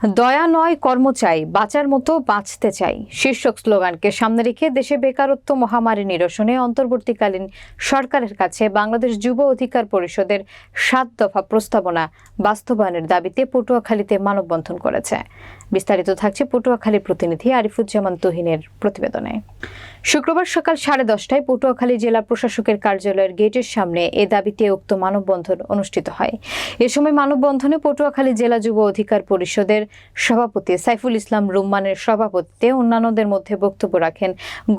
দয়া নয়, কর্ম চাই, বাঁচার মতো বাঁচতে চাই। শীর্ষক স্লোগানকে সামনে রেখে দেশে বেকারত্ব মহামারী নিরসনে অন্তর্বর্তীকালীন সরকারের কাছে বাংলাদেশ যুব অধিকার পরিষদের সাত দফা প্রস্তাবনা বাস্তবায়নের দাবিতে পটুয়াখালীতে মানববন্ধন করেছে। বিস্তারিত থাকছে পটুয়াখালী প্রতিনিধি আরিফুজ্জামান তুহিনের প্রতিবেদনে। শুক্রবার সকাল সাড়ে দশটায় পটুয়াখালী জেলা প্রশাসকের কার্যালয়ের গেটের সামনে এ দাবিতে উক্ত মানববন্ধন অনুষ্ঠিত হয়। এ সময় মানববন্ধনে পটুয়াখালী জেলা যুব অধিকার পরিষদের সভাপতি সাইফুল ইসলাম রুম্মানের সভাপতিত্বে অন্যান্যদের মধ্যে বক্তব্য রাখেন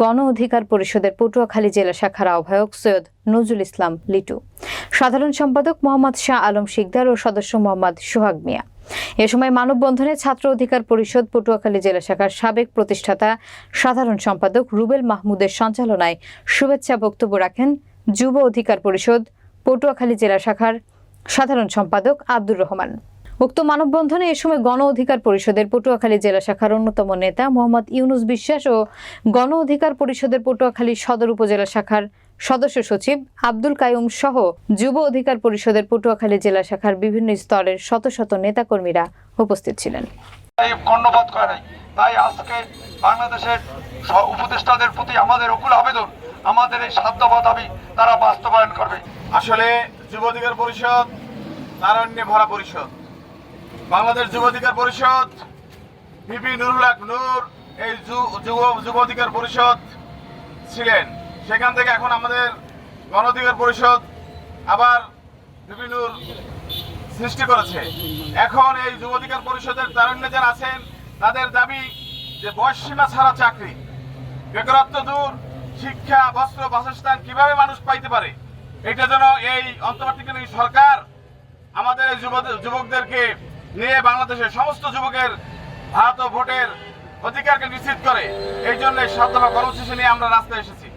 গণ অধিকার পরিষদের পটুয়াখালী জেলা শাখার আহ্বায়ক সৈয়দ নজরুল ইসলাম লিটু। সাধারণ সম্পাদক মোহাম্মদ শাহ আলম শিকদার ও সদস্য মোহাম্মদ সোহাগ মিয়া। এ সময় মানববন্ধনে ছাত্র অধিকার পরিষদ পটুয়াখালী জেলা শাখার সাবেক প্রতিষ্ঠাতা, সাধারণ সম্পাদক রুবেল মাহমুদের সঞ্চালনায় শুভেচ্ছা বক্তব্য রাখেন যুব অধিকার পরিষদ পটুয়াখালী জেলা শাখার সাধারণ সম্পাদক আব্দুর রহমান। উক্ত মানববন্ধনে এ সময় গণ অধিকার পরিষদের পটুয়াখালী জেলা শাখার অন্যতম নেতা মোহাম্মদ ইউনুস বিশ্বাস ও গণ অধিকার পরিষদের পটুয়াখালী সদর উপজেলা শাখার সদস্য সচিব আব্দুল কায়ুম সহ যুব অধিকার পরিষদের পটুয়াখালী জেলা শাখার বিভিন্ন স্তরের শত শত নেতাকর্মীরা উপস্থিত ছিলেন। কর্ণপাত করে নাই। তাই আজকে বাংলাদেশের উপদেষ্টাদের প্রতি আমাদের অকুল আবেদন আমাদের এই দাবি তারা বাস্তবায়ন করবে। আসলে যুব অধিকার পরিষদ তারণ্যে ভরা পরিষদ। বাংলাদেশ যুব অধিকার পরিষদ, বিপি নুরুল হক নূর এই যুব অধিকার পরিষদ ছিলেন। সেখান থেকে এখন আমাদের গণ অধিকার পরিষদ আবার বিপি নূর সৃষ্টি করেছে। এখন এই যুব অধিকার পরিষদের তারুণ্য যারা আছেন, তাদের দাবি যে বয়সীমা ছাড়া চাকরি, বেকারত্ব দূর, শিক্ষা, বস্ত্র, বাসস্থান কীভাবে মানুষ পাইতে পারে? এটা যেন এই অন্তর্বর্তীকালীন সরকার আমাদের যুবকদেরকে নিয়ে বাংলাদেশের সমস্ত যুবকের ভারত ভোটের অধিকারকে নিশ্চিত করে, এই জন্য সাধ্যমা কর্মসূচি নিয়ে আমরা রাস্তায় এসেছি।